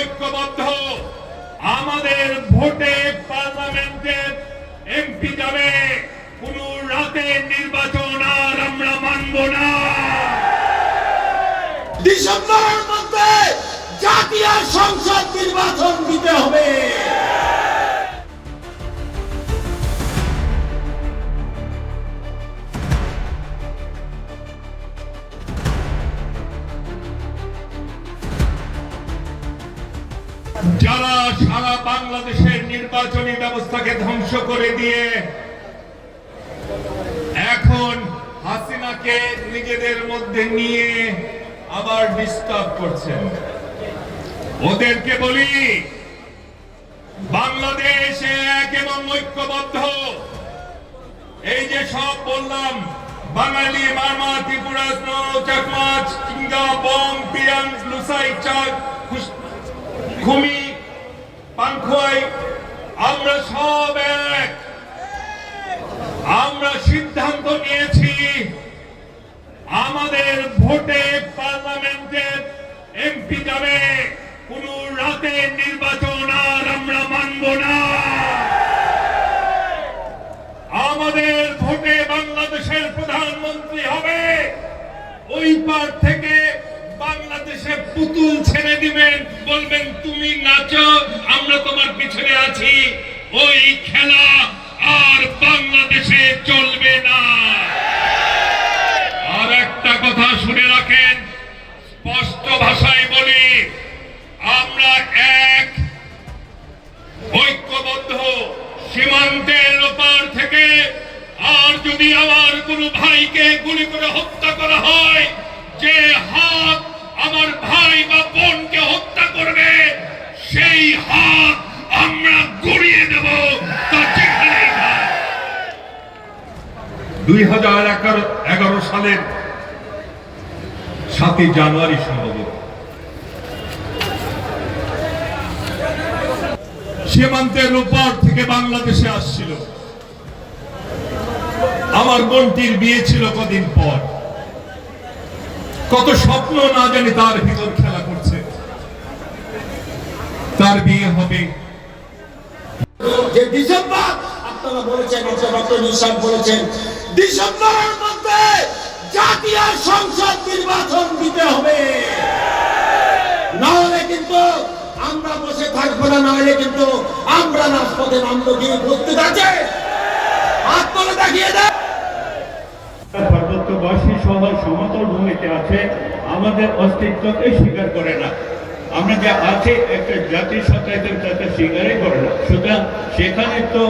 ঐক্যবদ্ধ। আমাদের ভোটে পার্লামেন্টে এমপি যাবে। কোন রাতে নির্বাচন আর আমরা মানব না। ডিসেম্বরের মধ্যে জাতীয় সংসদ নির্বাচন দিতে হবে। যারা সারা বাংলাদেশের নির্বাচনী ব্যবস্থাকে ধ্বংস করে দিয়ে এখন হাসিনাকে নিজেদের মধ্যে নিয়ে আবার ডিস্টার্ব করছেন। ওদেরকে বলি, বাংলাদেশ এক এবং ঐক্যবদ্ধ। এই যে সব বললাম, বাঙালি, মারমা, ত্রিপুরা চাকমা চিঙ্গা বং পিয়াং, লুসাই চাক খুমি পানখোয়াই আমরা সব এক। আমরা সিদ্ধান্ত নিয়েছি, আমাদের ভোটে পার্লামেন্টে এমপি যাবে। কোন রাতের নির্বাচন আর আমরা মানব না। আমাদের ভোটে বাংলাদেশের প্রধানমন্ত্রী হবে। ওই পার থেকে বাংলাদেশে পুতুল ছেড়ে দিবেন। বলবেন, তুমি নাচো, আমরা তোমার পিছনে আছি। ওই খেলা আর বাংলাদেশে চলবে না। আর একটা কথা শুনে রাখেন, স্পষ্ট ভাষায় বলি, আমরা এক ঐক্যবদ্ধ সীমান্তের ওপার থেকে, আর যদি আমার কোনো ভাইকে গুলি করে হত্যা করা হয়, যে হাত দুই হাজার এগারো সালের সাতই জানুয়ারি সম্ভবত সীমান্তের উপর থেকে বাংলাদেশে আসছিল। আমার বোনটির বিয়ে ছিল কদিন পর। কত স্বপ্ন না জানি তার ভিতর খেলা করছে। তার বিয়ে হবে। যে ডিসেম্বর আপনারা বলেছেন বলেছেন ডিসেম্বরের মধ্যে জাতীয় সংসদ নির্বাচন দিতে হবে। না হলে কিন্তু আমরা বসে থাকব না না হলে কিন্তু আমরা রাজপথে নামবো কি প্রস্তুত আছে হাত তুলে দেখিয়ে দেয় পার্বত্যবাসী সহ সমতল ভূমিতে আছে, আমাদের অস্তিত্বকে স্বীকার করে না। আমরা যে আছে, একটা জাতির সাথে তাকে স্বীকারই করে না। সুতরাং সেখানে তো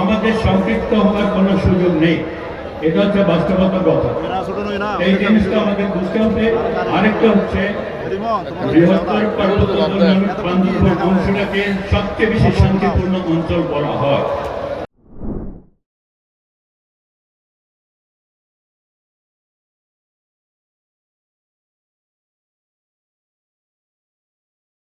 আমাদের সম্পৃক্ত হওয়ার কোনো সুযোগ নেই। এটা হচ্ছে বাস্তবতা কথা। এই জিনিসটা আমাদের বুঝতে হবে। আরেকটা হচ্ছে, বৃহত্তর পার্বত্য অঞ্চলটাকে সবচেয়ে বেশি শান্তিপূর্ণ অঞ্চল বলা হয়।